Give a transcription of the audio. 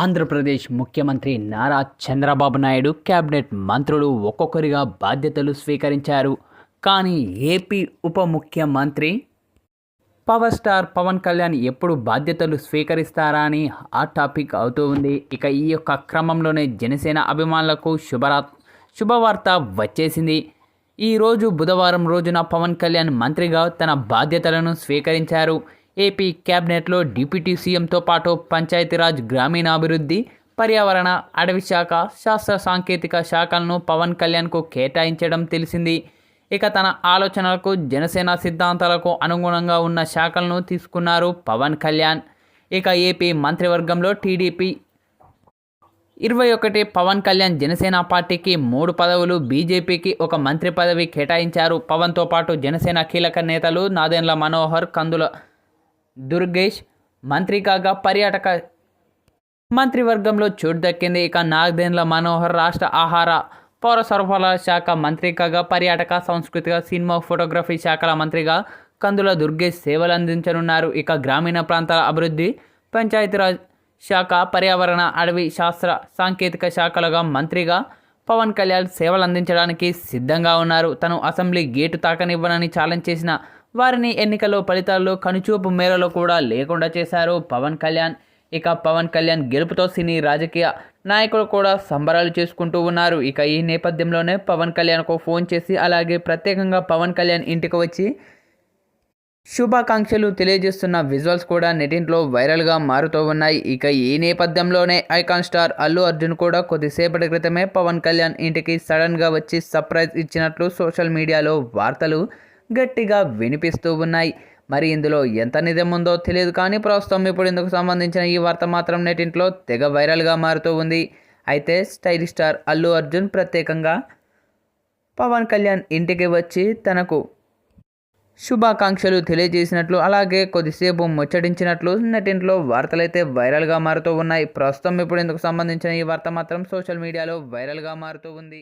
ఆంధ్రప్రదేశ్ ముఖ్యమంత్రి నారా చంద్రబాబు నాయుడు కేబినెట్ మంత్రులు ఒక్కొక్కరిగా బాధ్యతలు స్వీకరించారు. కానీ ఏపీ ఉప ముఖ్యమంత్రి పవర్ స్టార్ పవన్ కళ్యాణ్ ఎప్పుడు బాధ్యతలు స్వీకరిస్తారా అని హాట్ టాపిక్ అవుతూ ఉంది. ఇక ఈ యొక్క క్రమంలోనే జనసేన అభిమానులకు శుభరా శుభవార్త వచ్చేసింది. ఈరోజు బుధవారం రోజున పవన్ కళ్యాణ్ మంత్రిగా తన బాధ్యతలను స్వీకరించారు. ఏపీ కేబినెట్లో డిప్యూటీ సీఎంతో పాటు పంచాయతీరాజ్ గ్రామీణాభివృద్ధి పర్యావరణ అడవి శాఖ శాస్త్ర సాంకేతిక శాఖలను పవన్ కళ్యాణ్కు కేటాయించడం తెలిసింది. ఇక తన ఆలోచనలకు జనసేన సిద్ధాంతాలకు అనుగుణంగా ఉన్న శాఖలను తీసుకున్నారు పవన్ కళ్యాణ్. ఇక ఏపీ మంత్రివర్గంలో టీడీపీ ఇరవై ఒకటి పవన్ కళ్యాణ్ జనసేన పార్టీకి మూడు పదవులు బీజేపీకి ఒక మంత్రి పదవి కేటాయించారు. పవన్తో పాటు జనసేన కీలక నేతలు నాదెండ్ల మనోహర్ కందుల దుర్గేష్ మంత్రి కాగా పర్యాటక మంత్రివర్గంలో చోటు దక్కింది. ఇక నాగదేండ్ల మనోహర్ రాష్ట్ర ఆహార పౌర సరఫరాల శాఖ మంత్రి కాగా పర్యాటక సాంస్కృతిక సినిమా ఫోటోగ్రఫీ శాఖల మంత్రిగా కందుల దుర్గేష్ సేవలు అందించనున్నారు. ఇక గ్రామీణ ప్రాంతాల అభివృద్ధి పంచాయతీరాజ్ శాఖ పర్యావరణ అడవి శాస్త్ర సాంకేతిక శాఖలుగా మంత్రిగా పవన్ కళ్యాణ్ సేవలు అందించడానికి సిద్ధంగా ఉన్నారు. తను అసెంబ్లీ గేటు తాకనివ్వనని ఛాలెంజ్ చేసిన వారిని ఎన్నికల్లో ఫలితాల్లో కనుచూపు మేరలో కూడా లేకుండా చేశారు పవన్ కళ్యాణ్. ఇక పవన్ కళ్యాణ్ గెలుపుతో సినీ రాజకీయ నాయకులు కూడా సంబరాలు చేసుకుంటూ ఉన్నారు. ఇక ఈ నేపథ్యంలోనే పవన్ కళ్యాణ్కు ఫోన్ చేసి అలాగే ప్రత్యేకంగా పవన్ కళ్యాణ్ ఇంటికి వచ్చి శుభాకాంక్షలు తెలియజేస్తున్న విజువల్స్ కూడా నెటింట్లో వైరల్గా మారుతూ ఉన్నాయి. ఇక ఈ నేపథ్యంలోనే ఐకాన్ స్టార్ అల్లు అర్జున్ కూడా కొద్దిసేపటి క్రితమే పవన్ కళ్యాణ్ ఇంటికి సడన్గా వచ్చి సర్ప్రైజ్ ఇచ్చినట్లు సోషల్ మీడియాలో వార్తలు గట్టిగా వినిపిస్తూ ఉన్నాయి. మరి ఇందులో ఎంత నిజం ఉందో తెలియదు కానీ ప్రస్తుతం ఇప్పుడు ఇందుకు సంబంధించిన ఈ వార్త మాత్రం నెటింట్లో తెగ వైరల్గా మారుతూ ఉంది. అయితే స్టైల్ స్టార్ అల్లు అర్జున్ ప్రత్యేకంగా పవన్ కళ్యాణ్ ఇంటికి వచ్చి తనకు శుభాకాంక్షలు తెలియజేసినట్లు అలాగే కొద్దిసేపు ముచ్చటించినట్లు నెటింట్లో వార్తలైతే వైరల్గా మారుతూ ఉన్నాయి. ప్రస్తుతం ఇప్పుడు ఇందుకు సంబంధించిన ఈ వార్త మాత్రం సోషల్ మీడియాలో వైరల్గా మారుతూ ఉంది.